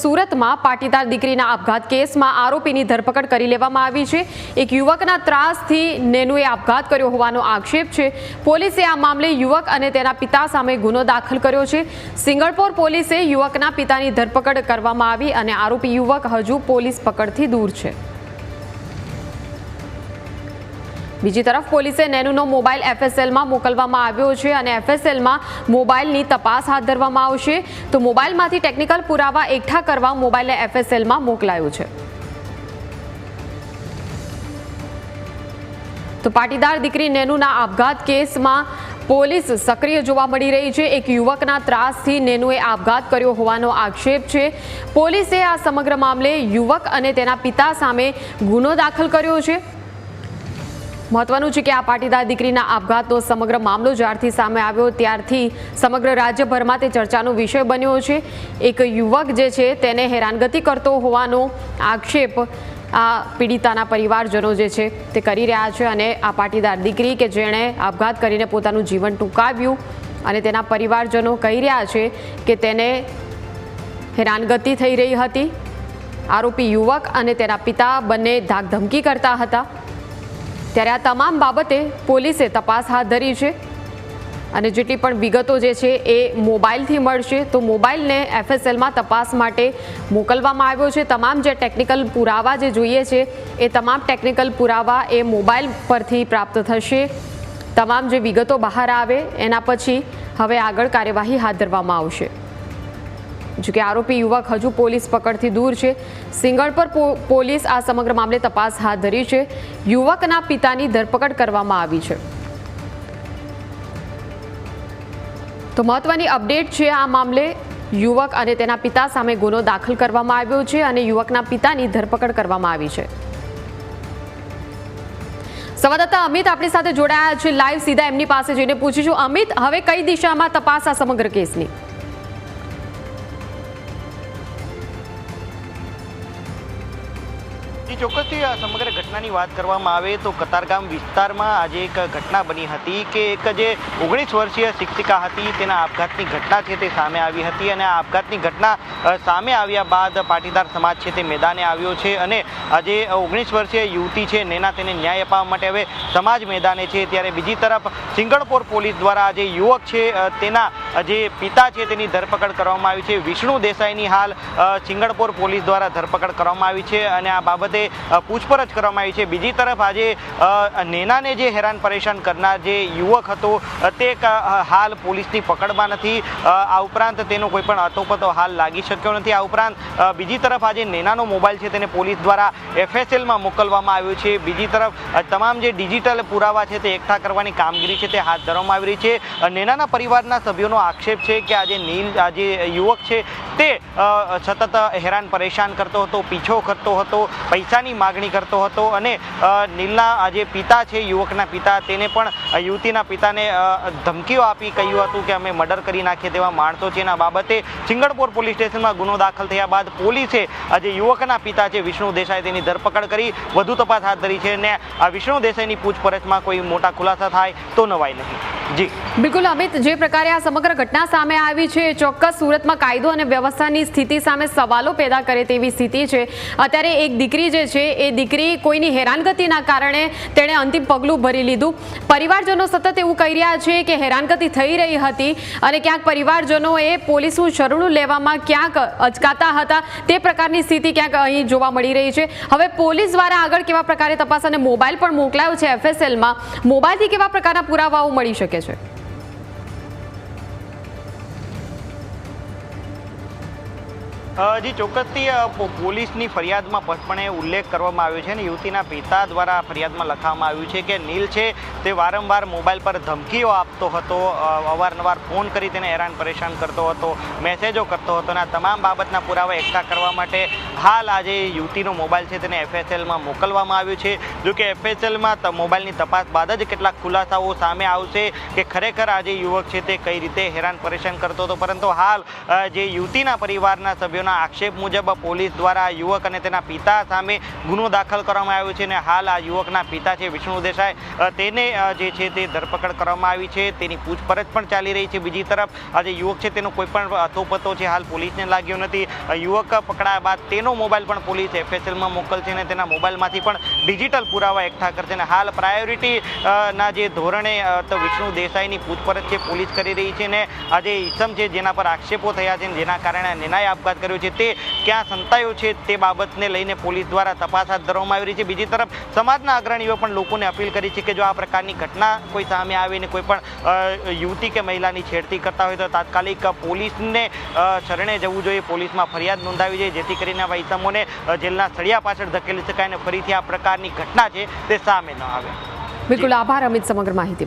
સુરતમાં પાટીદાર દીકરીના આપઘાત કેસમાં આરોપીની ધરપકડ કરી લેવામાં આવી છે. એક યુવકના ત્રાસથી નેનુએ આપઘાત કર્યો હોવાનો આક્ષેપ છે. પોલીસે આ મામલે યુવક અને તેના પિતા સામે ગુનો દાખલ કર્યો છે. સિંગળપોર પોલીસે યુવકના પિતાની ધરપકડ કરવામાં આવી અને આરોપી યુવક હજુ પોલીસ પકડથી દૂર છે. બીજી તરફ પોલીસે નેનુનો મોબાઈલ એફએસએલમાં મોકલવામાં આવ્યો છે અને એફએસએલમાં મોબાઈલની તપાસ હાથ ધરવામાં આવશે. તો મોબાઈલમાંથી ટેકનિકલ પુરાવા એકઠા કરવા મોબાઈલને એફએસએલમાં મોકલાયો છે. તો પાટીદાર દીકરી નેનુના આપઘાત કેસમાં પોલીસ સક્રિય જોવા મળી રહી છે. એક યુવકના ત્રાસથી નેનુએ આપઘાત કર્યો હોવાનો આક્ષેપ છે. પોલીસે આ સમગ્ર મામલે યુવક અને તેના પિતા સામે ગુનો દાખલ કર્યો છે. મહત્વનું છે કે આ પાટીદાર દીકરીના આપઘાતનો સમગ્ર મામલો જ્યારથી સામે આવ્યો, ત્યારથી સમગ્ર રાજ્યભરમાં તે ચર્ચાનો વિષય બન્યો છે. એક યુવક જે છે તેને હેરાનગતિ કરતો હોવાનો આક્ષેપ આ પીડિતાના પરિવારજનો જે છે તે કરી રહ્યા છે અને આ પાટીદાર દીકરી કે જેણે આપઘાત કરીને પોતાનું જીવન ટૂંકાવ્યું અને તેના પરિવારજનો કહી રહ્યા છે કે તેને હેરાનગતિ થઈ રહી હતી. આરોપી યુવક અને તેના પિતા બંને ધાકધમકી કરતા હતા. ત્યારે આ તમામ બાબતે પોલીસે તપાસ હાથ ધરી છે. અને જેટલી પણ વિગતો જે છે એ મોબાઈલથી મળશે. તો મોબાઈલને એફએસએલમાં તપાસ માટે મોકલવામાં આવ્યો છે. તમામ જે ટેકનિકલ પુરાવા જે જોઈએ છે, એ તમામ ટેકનિકલ પુરાવા એ મોબાઈલ પરથી પ્રાપ્ત થશે. તમામ જે વિગતો બહાર આવે, એના પછી હવે આગળ કાર્યવાહી હાથ ધરવામાં આવશે. જોકે આરોપી યુવક હજુ પોલીસ પકડથી દૂર છે. સિંગળ પર પોલીસ આ સમગ્ર મામલે તપાસ હાથ ધરી છે. યુવકના પિતાની ધરપકડ કરવામાં આવી છે. તો મહત્વની અપડેટ છે આ મામલે. યુવક અને તેના પિતા સામે ગુનો દાખલ કરવામાં આવ્યો છે અને યુવકના પિતાની ધરપકડ કરવામાં આવી છે. સંવાદદાતા અમિત આપણી સાથે જોડાયા છે. લાઈવ સીધા એમની પાસે જઈને પૂછીશું. અમિત, હવે કઈ દિશામાં તપાસ આ સમગ્ર કેસની? જી, ચોક્કસથી આ સમગ્ર ઘટનાની વાત કરવામાં આવે તો કતારગામ વિસ્તારમાં આજે એક ઘટના બની હતી કે એક જે ઓગણીસ વર્ષીય શિક્ષિકા હતી, તેના આપઘાતની ઘટના છે તે સામે આવી હતી અને આ આપઘાતની ઘટના સામે આવ્યા બાદ પાટીદાર સમાજ છે તે મેદાને આવ્યો છે અને આજે ઓગણીસ વર્ષીય યુવતી છે નેના તેને ન્યાય અપાવવા માટે હવે સમાજ મેદાને છે. ત્યારે બીજી તરફ સિંગણપોર પોલીસ દ્વારા આજે યુવક છે તેના જે પિતા છે તેની ધરપકડ કરવામાં આવી છે. વિષ્ણુ દેસાઈની હાલ ચિંગળપોર પોલીસ દ્વારા ધરપકડ કરવામાં આવી છે અને આ બાબતે પૂછપરછ કરવામાં આવી છે. બીજી તરફ આજે નેનાને જે હેરાન પરેશાન કરનાર જે યુવક હતો તે હાલ પોલીસની પકડમાં નથી. આ ઉપરાંત તેનો કોઈ પણ અતોપતો હાલ લાગી શક્યો નથી. આ ઉપરાંત બીજી તરફ આજે નેનાનો મોબાઈલ છે તેને પોલીસ દ્વારા એફએસએલમાં મોકલવામાં આવ્યો છે. બીજી તરફ તમામ જે ડિજિટલ પુરાવા છે તે એકઠા કરવાની કામગીરી છે તે હાથ ધરવામાં આવી રહી છે. નેનાના પરિવારના સભ્યોનો આક્ષેપ છે કે આજે નીલ આજે યુવક છે તે સતત હેરાન પરેશાન કરતો હતો, પીછો કરતો હતો, પૈસાની માગણી કરતો હતો અને નીલના આજે પિતા છે, યુવકના પિતા, તેને પણ યુવતીના પિતાને ધમકીઓ આપી કહ્યું હતું કે અમે મર્ડર કરી નાખીએ તેવા માણસો છે. એના બાબતે સિંગણપોર પોલીસ સ્ટેશનમાં ગુનો દાખલ થયા બાદ પોલીસે આજે યુવકના પિતા છે, વિષ્ણુ દેસાઈ તેની ધરપકડ કરી, વધુ તપાસ હાથ ધરી છે અને આ વિષ્ણુ દેસાઈની પૂછપરછમાં કોઈ મોટા ખુલાસા થાય તો નવાય નહીં. જી. બિલકુલ, અમિત, જે પ્રકારે આ સમગ્ર ઘટના સામે આવી છે. ચોક્કસ સુરતમાં કાયદો અને વ્યવસ્થાની સ્થિતિ સામે સવાલો પેદા કરે તેવી સ્થિતિ છે. અત્યારે એક દીકરી જે છે, એ દીકરી કોઈની હેરાનગતિના કારણે તેણે અંતિમ પગલું ભરી લીધું. પરિવારજનો સતત એવું કહી રહ્યા છે કે હેરાનગતિ થઈ રહી હતી અને ક્યાંક પરિવારજનોએ પોલીસનું શરણું લેવામાં ક્યાંક અચકાતા હતા. તે પ્રકારની સ્થિતિ ક્યાંક અહીં જોવા મળી રહી છે. હવે પોલીસ દ્વારા આગળ કેવા પ્રકારે તપાસ અને મોબાઈલ પણ મોકલાયો છે એફએસએલમાં. મોબાઈલથી કેવા પ્રકારના પુરાવાઓ મળી શકે છે? જી, ચોક્કસથી પોલીસની ફરિયાદમાં સ્પષ્ટપણે ઉલ્લેખ કરવામાં આવ્યો છે અને યુવતીના પિતા દ્વારા ફરિયાદમાં લખવામાં આવ્યું છે કે નીલ છે, તે વારંવાર મોબાઈલ પર ધમકીઓ આપતો હતો અવારનવાર ફોન કરી તેને હેરાન પરેશાન કરતો હતો, મેસેજો કરતો હતો અને તમામ બાબતના પુરાવા એકઠા કરવા માટે હાલ આજે યુવતીનો મોબાઈલ છે તેને એફએસએલમાં મોકલવામાં આવ્યો છે. જો કે એફએસએલમાં મોબાઈલની તપાસ બાદ જ કેટલાક ખુલાસાઓ સામે આવશે કે ખરેખર આજે યુવક છે તે કઈ રીતે હેરાન પરેશાન કરતો હતો. પરંતુ હાલ જે યુવતીના પરિવારના સભ્યોના તેઓના આક્ષેપ મુજબ પોલીસ દ્વારા યુવક અને તેના પિતા સામે ગુનો દાખલ કરવામાં આવ્યો છે અને હાલ આ યુવકના પિતા છે વિષ્ણુ દેસાઈ. તેને જે છે તે ધરપકડ કરવામાં આવી છે. તેની પૂછપરછ પણ ચાલી રહી છે. બીજી તરફ, આ જે યુવક છે તેનો કોઈ પણ અથોપતો છે હાલ પોલીસને લાગ્યો નથી. યુવક પકડાયા બાદ તેનો મોબાઈલ પણ પોલીસ એફએસએલમાં મોકલશે અને તેના મોબાઈલમાંથી પણ ડિજિટલ પુરાવા એકઠા કરશે અને હાલ પ્રાયોરિટી ના જે ધોરણે તો વિષ્ણુ દેસાઈની પૂછપરછ છે, પોલીસ કરી રહી છે ને આ જે ઇસમ છે જેના પર આક્ષેપો થયા છે જેના કારણે આ નિર્ણય આપઘાત કર્યો છે તે ક્યાં સંતાયો છે તે બાબતને લઈને પોલીસ દ્વારા તપાસ હાથ ધરવામાં આવી રહી છે. બીજી તરફ, સમાજના અગ્રણીઓ પણ લોકોને અપીલ કરી છે કે જો આ પ્રકારની ઘટના કોઈ સામે આવીને કોઈ પણ યુવતી કે મહિલાની છેડતી કરતા હોય તો તાત્કાલિક પોલીસને શરણે જવું જોઈએ. પોલીસમાં ફરિયાદ નોંધાવી જોઈએ, જેથી કરીને આવા ઇસમોને જેલના સળિયા પાછળ ધકેલી શકાય અને ફરીથી આ પ્રકારની ઘટના છે તે સામે ન આવે. બિલકુલ આભાર અમિત સમગ્ર માહિતી.